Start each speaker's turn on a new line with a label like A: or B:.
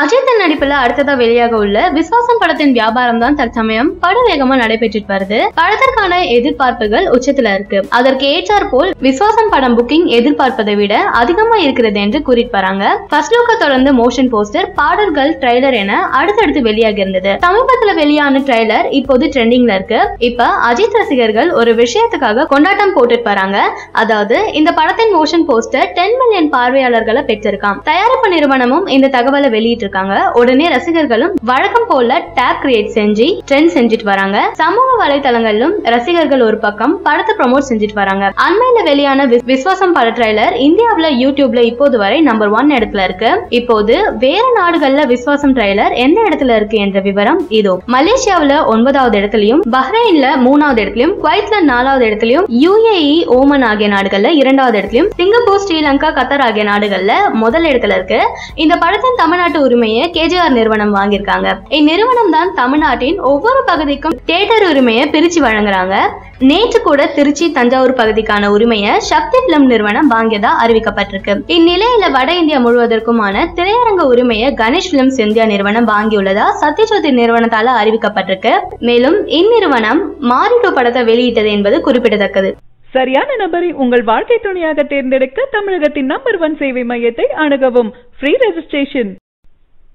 A: அஜித்தின் நடிப்புல அடுத்ததா வெளியாக உள்ள விஸ்வாசம் படத்தின் வியாபாரம் தான் தற்சமயம் படுவேகமா நடைபெற்றுட்டு வருது. படத்திற்கான எதிர்பார்ப்புகள் உச்சத்துல இருக்கு. அதற்கு ஏற்றார் போல் விஸ்வாசம் படம் புக்கிங் எதிர்பார்ப்பதை விட அதிகமா இருக்கிறது என்று கூறிட்டு வராங்க. ஃபர்ஸ்ட் லுக்க தொடர்ந்து மோஷன் போஸ்டர் பாடல்கள் ட்ரெய்லர் என அடுத்தடுத்து வெளியாகி இருந்தது. சமீபத்துல வெளியான ட்ரெய்லர் இப்போது ட்ரெண்டிங்ல இருக்கு. இப்ப அஜித் ரசிகர்கள் ஒரு விஷயத்துக்காக கொண்டாட்டம் போட்டுட்டு வராங்க. அதாவது இந்த படத்தின் மோஷன் போஸ்டர் டென் மில்லியன் பார்வையாளர்களை பெற்றிருக்காம். தயாரிப்பு நிறுவனமும் இந்த தகவலை வெளியிட்டிருக்காங்க உடனே ரசிகர்களும் வழக்கம் போல டேப் கிரியேட் செஞ்சு ட்ரெண்ட் செஞ்சுட்டு வராங்க. சமூக வலைதளங்களிலும் ரசிகர்கள் ஒரு பக்கம் படத்தை ப்ரமோட் செஞ்சுட்டு வராங்க. அண்மையில வெளியான விஸ்வாசம் பட ட்ரைலர் இந்தியாவில யூடியூப்ல இப்போது வரை நம்பர் ஒன் இடத்துல இருக்கு. இப்போது வேற நாடுகள்ல விஸ்வாசம் ட்ரைலர் எந்த இடத்துல இருக்கு என்ற விவரம் இதோ. மலேசியாவில ஒன்பதாவது இடத்துலயும் பஹ்ரைன்ல மூணாவது இடத்துலயும் குவைத்ல நாலாவது இடத்துலயும் யுஏஇ ஓமன் ஆகிய நாடுகள்ல இரண்டாவது இடத்துலயும் சிங்கப்பூர் ஸ்ரீலங்கா கத்தார் ஆகிய நாடுகள்ல முதல் இடத்துல இருக்கு. இந்த படத்தின் தமிழ்நாட்டு உரிமை உரிமையை கேஜிஆர் நிறுவனம் வாங்கியிருக்காங்க. இந்நிறுவனம் தான் தமிழ்நாட்டின் ஒவ்வொரு பகுதிக்கும் தியேட்டர் உரிமையை பிரிச்சு வழங்குறாங்க. நேற்று கூட திருச்சி தஞ்சாவூர் பகுதிக்கான உரிமையை சக்தி பிலிம் நிறுவனம் வாங்கியதா அறிவிக்கப்பட்டிருக்கு. இந்நிலையில வட இந்தியா முழுவதற்குமான திரையரங்க உரிமையை கணேஷ் பிலிம்ஸ் இந்தியா நிறுவனம் வாங்கியுள்ளதா சத்யஜோதி நிறுவனத்தால அறிவிக்கப்பட்டிருக்கு. மேலும் இந்நிறுவனம் மாரி படத்தை வெளியிட்டது என்பது குறிப்பிடத்தக்கது.
B: சரியான நபரை உங்கள் வாழ்க்கை துணையாக தேர்ந்தெடுக்க தமிழகத்தின் நம்பர் ஒன் சேவை மையத்தை அணுகவும். Free registration